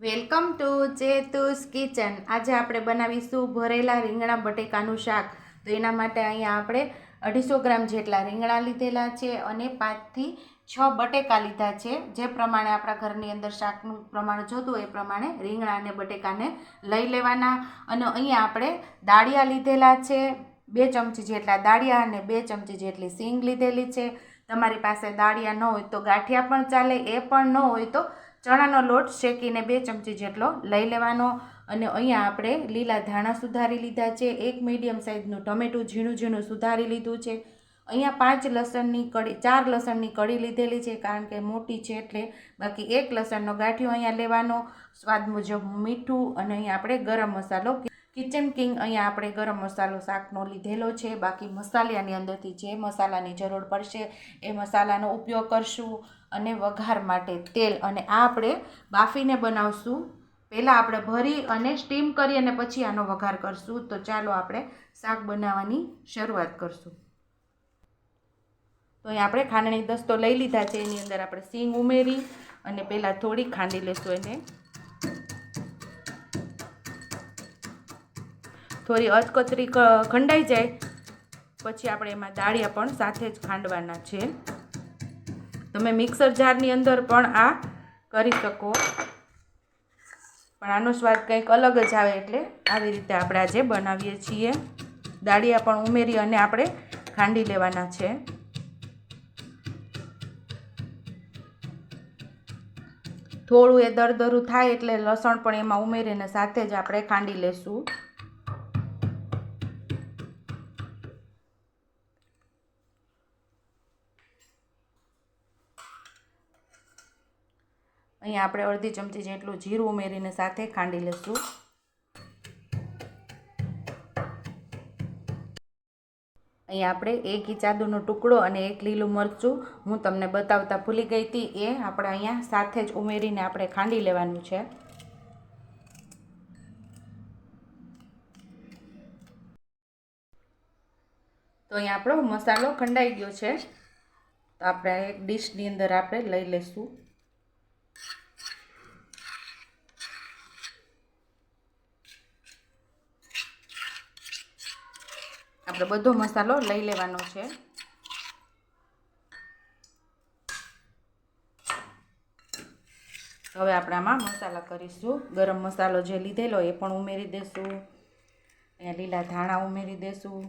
Welcome to ચેતુસ kitchen. આજે આપણે બનાવીશું ભરેલા રીંગણા બટેકાનું શાક. તો એના માટે અહીંયા આપણે અઢીસો ગ્રામ જેટલા રીંગણા લીધેલા છે અને પાંચથી છ બટેકા લીધા છે. જે પ્રમાણે આપણા ઘરની અંદર શાકનું પ્રમાણ જોતું એ પ્રમાણે રીંગણા અને બટેકાને લઈ લેવાના. અને અહીંયા આપણે દાળિયા લીધેલા છે, બે ચમચી જેટલા દાળિયા અને બે ચમચી જેટલી સીંગ લીધેલી છે. તમારી પાસે દાળિયા ન હોય તો ગાંઠિયા પણ ચાલે, એ પણ ન હોય તો ચણાનો લોટ શેકીને બે ચમચી જેટલો લઈ લેવાનો અને અહીંયા આપણે લીલા ધાણા સુધારી લીધા છે. એક મીડિયમ સાઇઝનું ટમેટું ઝીણું ઝીણું સુધારી લીધું છે. અહીંયા પાંચ લસણની કડી ચાર લસણની કડી લીધેલી છે કારણ કે મોટી છે એટલે બાકી એક લસણનો ગાંઠિયો અહીંયા લેવાનો. સ્વાદ મુજબ મીઠું અને અહીંયા આપણે ગરમ મસાલો કિચન કિંગ અહીંયા આપણે ગરમ મસાલો શાકનો લીધેલો છે. બાકી મસાલાની અંદરથી જે મસાલાની જરૂર પડશે એ મસાલાનો ઉપયોગ કરશું અને વઘાર માટે તેલ. અને આ આપણે બાફીને બનાવશું. પહેલાં આપણે ભરી અને સ્ટીમ કરી અને પછી આનો વઘાર કરશું. તો ચાલો આપણે શાક બનાવવાની શરૂઆત કરશું. તો અહીં આપણે ખાંડણી દસ્તો લઈ લીધા છે. એની અંદર આપણે સીંગ ઉમેરી અને પહેલાં થોડી ખાંડી લેશું એને. થોડી અચકચરી ખંડાઈ જાય. પછી આપણે એમાં દાળિયા પણ સાથે જ ખાંડવાના છે. તમે મિક્સર જારની અંદર પણ આ કરી શકો. પણ આનો સ્વાદ કંઈક અલગ જ આવે એટલે આવી રીતે આપણે આજે બનાવીએ છીએ. દાળિયા પણ ઉમેરી અને આપણે ખાંડી લેવાના છે. થોડું એ દરદરું થાય એટલે લસણ પણ એમાં ઉમેરીને સાથે જ આપણે ખાંડી લેશું. અહીંયા આપણે અડધી ચમચી જેટલું જીરું ઉમેરીને સાથે ખાંડી લઈશું. અહીંયા આપણે એક ચાદુનો ટુકડો અને એક લીલું મરચું હું તમને બતાવતા ભૂલી ગઈ હતી, એ આપણે અહીંયા સાથે જ ઉમેરીને આપણે ખાંડી લેવાનું છે. તો અહીંયા આપણો મસાલો ખંડાઈ ગયો છે. તો આપણે એક ડીશની અંદર આપણે લઈ લઈશું. આપણે બધો મસાલો લઈ લેવાનો છે. હવે આપણે આમાં મસાલા કરીશું. ગરમ મસાલો જે લીધેલો એ પણ ઉમેરી દેશું. અહીંયા લીલા ધાણા ઉમેરી દેશું.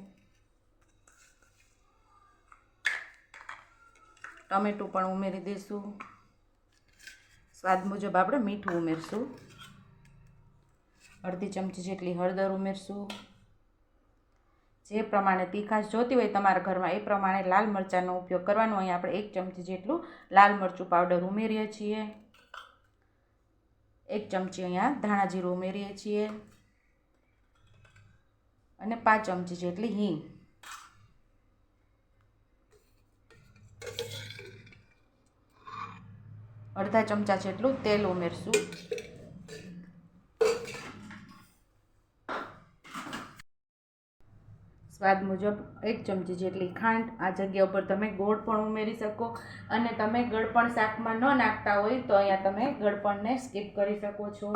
ટમેટું પણ ઉમેરી દઈશું સ્વાદ મુજબ આપણે મીઠું ઉમેરશું. અડધી ચમચી જેટલી હળદર ઉમેરશું. જે પ્રમાણે તીખાશ જોતી હોય તમારા ઘરમાં એ પ્રમાણે લાલ મરચાંનો ઉપયોગ કરવાનો. અહીં આપણે એક ચમચી જેટલું લાલ મરચું પાવડર ઉમેરીએ છીએ. એક ચમચી અહીંયા ધાણા જીરું ઉમેરીએ છીએ. અને પાંચ ચમચી જેટલી હિંગ. અડધા ચમચા જેટલું તેલ ઉમેરશું. સ્વાદ મુજબ એક ચમચી જેટલી ખાંડ, આ જગ્યા ઉપર તમે ગોળ પણ ઉમેરી શકો અને તમે ગળપણ શાકમાં ન નાખતા હોય તો અહીંયા તમે ગળપણને સ્કીપ કરી શકો છો.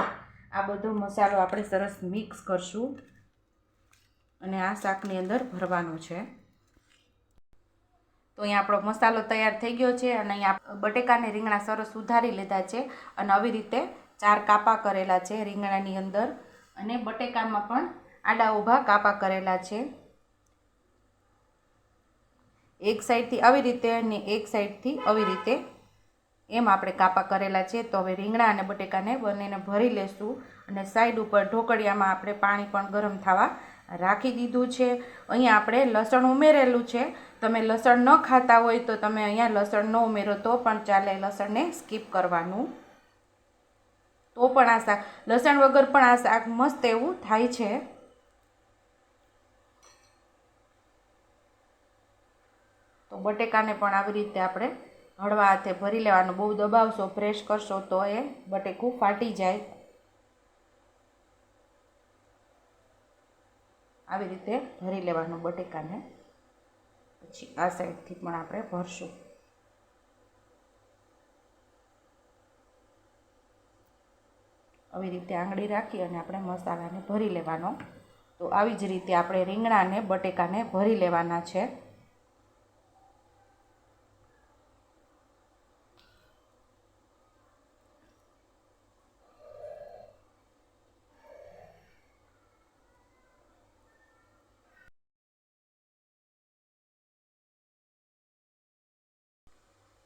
આ બધો મસાલો આપણે સરસ મિક્સ કરશું અને આ શાકની અંદર ભરવાનો છે. તો અહીંયા આપણો મસાલો તૈયાર થઈ ગયો છે અને અહીંયા બટેકાને રીંગણા સરસ સુધારી લીધા છે અને આવી રીતે ચાર કાપા કરેલા છે રીંગણાની અંદર અને બટેકામાં પણ આડા ઊભા કાપા કરેલા છે. એક સાઈડથી આવી રીતે અને એક સાઈડથી આવી રીતે એમ આપણે કાપા કરેલા છે. તો હવે રીંગણા અને બટેકાને બંનેને ભરી લેશું અને સાઈડ ઉપર ઢોકળિયામાં આપણે પાણી પણ ગરમ થવા રાખી દીધું છે. અહીંયા આપણે લસણ ઉમેરેલું છે. તમે લસણ ન ખાતા હોય તો તમે અહીંયા લસણ ન ઉમેરો, તો પણ ચાલે લસણને સ્કીપ કરવાનું. તો પણ આ શાક, લસણ વગર પણ આ શાક મસ્ત એવું થાય છે. તો બટેકાને પણ આવી રીતે આપણે હળવા હાથે ભરી લેવાનું. બહુ દબાવશો પ્રેસ કરશો તો એ બટેકું ફાટી જાય. આવી રીતે ભરી લેવાનું બટેકાને. પછી આ સાઈડથી પણ આપણે ભરશું. આવી રીતે આંગળી રાખી અને આપણે મસાલાને ભરી લેવાનો. તો આવી જ રીતે આપણે રીંગણાને, બટેકાને ભરી લેવાના છે.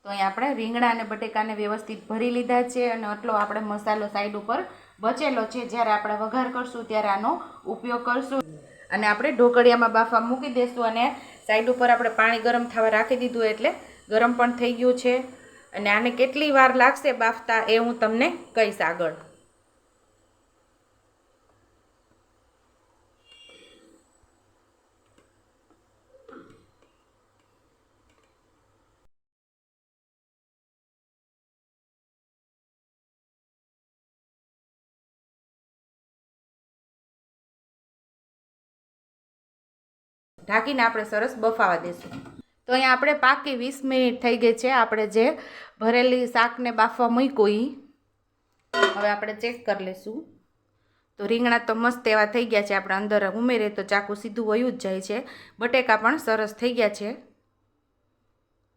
તો અહીં આપણે રીંગણા અને બટેકાને વ્યવસ્થિત ભરી લીધા છે અને આટલો આપણે મસાલો સાઈડ ઉપર બચેલો છે. જ્યારે આપણે વઘાર કરશું ત્યારે આનો ઉપયોગ કરશું. અને આપણે ઢોકળિયામાં બાફા મૂકી દઈશું અને સાઈડ ઉપર આપણે પાણી ગરમ થવા રાખી દીધું એટલે ગરમ પણ થઈ ગયું છે. અને આને કેટલી વાર લાગશે બાફતા એ હું તમને કહીશ આગળ. ઢાંકીને આપણે સરસ બફાવા દઈશું તો અહીંયા આપણે પાકી વીસ મિનિટ થઈ ગઈ છે. આપણે જે ભરેલી શાકને બાફવા મૂક્યું એ હવે આપણે ચેક કરી લઈશું. તો રીંગણા તો મસ્ત એવા થઈ ગયા છે. આપણે અંદર ઉમેરીએ તો ચાકુ સીધું વયું જ જાય છે. બટેકા પણ સરસ થઈ ગયા છે.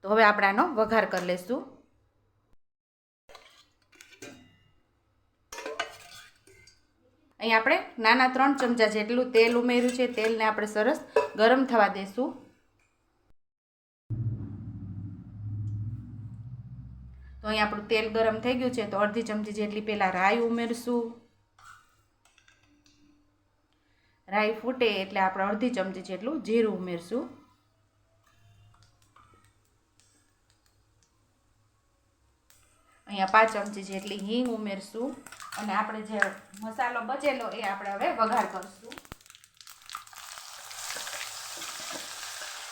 તો હવે આપણે આનો વઘાર કરી લઈશું. અહીં આપણે નાના ત્રણ ચમચા જેટલું તેલ ઉમેર્યું છે, તેલને આપણે સરસ ગરમ થવા દઈશું તો અહીં આપણું તેલ ગરમ થઈ ગયું છે, તો અડધી ચમચી જેટલી પહેલાં રાઈ ઉમેરશું. રાઈ ફૂટે એટલે આપણે અડધી ચમચી જેટલું જીરું ઉમેરશું. અહીંયા પાંચ ચમચી જેટલી હિંગ ઉમેરશું અને આપણે જે મસાલો બચેલો એ આપણે હવે વઘાર કરશું.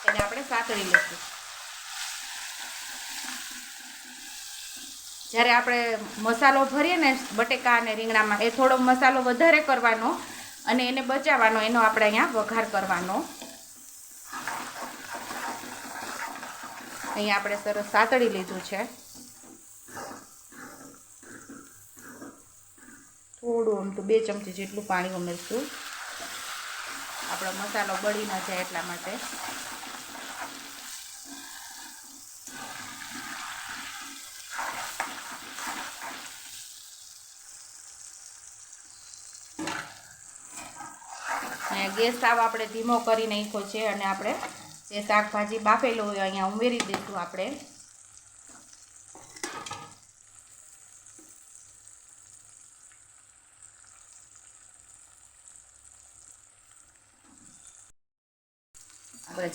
એને આપણે સાતળી લઈશું જ્યારે આપણે મસાલો ભરીએ ને બટેકા અને રીંગણામાં, એ થોડો મસાલો વધારે કરવાનો અને એને બચાવવાનો, એનો આપણે અહીંયા વઘાર કરવાનો. અહીંયા આપણે સરસ સાતળી લીધું છે. થોડું આમ તો બે ચમચી જેટલું પાણી ઉમેરશું. આપણો મસાલો બળી ન જાય એટલા માટે. અને ગેસ સાવ આપણે ધીમો કરી નાખ્યો છે અને આપણે જે શાકભાજી બાફેલું હોય અહીંયા ઉમેરી દઈશું આપણે.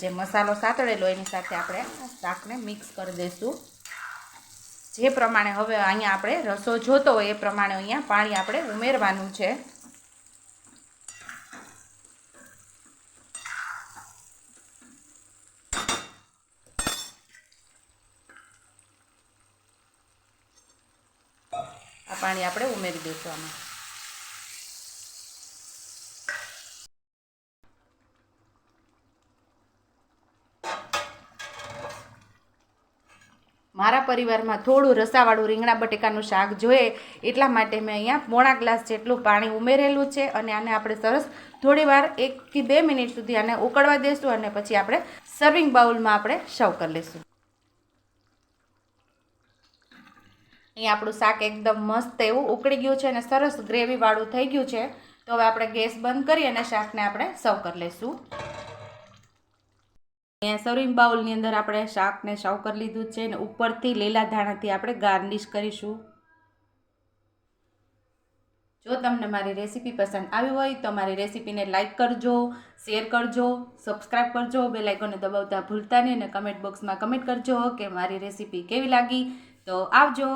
જે મસાલો સાતળેલો એની સાથે આપણે શાકને મિક્સ કરી દઈશું. જે પ્રમાણે હવે અહીંયા આપણે રસો જોતો હોય એ પ્રમાણે અહીંયા પાણી આપણે ઉમેરવાનું છે. આ પાણી આપણે ઉમેરી દઈશું આમાં. મારા પરિવારમાં થોડું રસાવાળું રીંગણા બટેકાનું શાક જોઈએ એટલા માટે મેં અહીંયા પોણા ગ્લાસ જેટલું પાણી ઉમેરેલું છે અને આને આપણે સરસ થોડી વાર એકથી બે મિનિટ સુધી આને ઉકળવા દઈશું અને પછી આપણે સર્વિંગ બાઉલમાં આપણે સર્વ કરી લઈશું. અહીંયા આપણું શાક એકદમ મસ્ત એવું ઉકળી ગયું છે અને સરસ ગ્રેવીવાળું થઈ ગયું છે. તો હવે આપણે ગેસ બંધ કરી અને શાકને આપણે સર્વ કરી લઈશું. અહીંયા સર્વિંગ બાઉલની અંદર આપણે શાકને સાવ કરી લીધું છે અને ઉપરથી લીલા ધાણાથી આપણે ગાર્નિશ કરીશું. જો તમને મારી રેસીપી પસંદ આવી હોય તો મારી રેસીપીને લાઇક કરજો, શેર કરજો સબસ્ક્રાઈબ કરજો બે લાઇકોને દબાવતા ભૂલતા નહીં અને કમેન્ટ બોક્સમાં કમેન્ટ કરજો કે મારી રેસીપી કેવી લાગી. તો આવજો.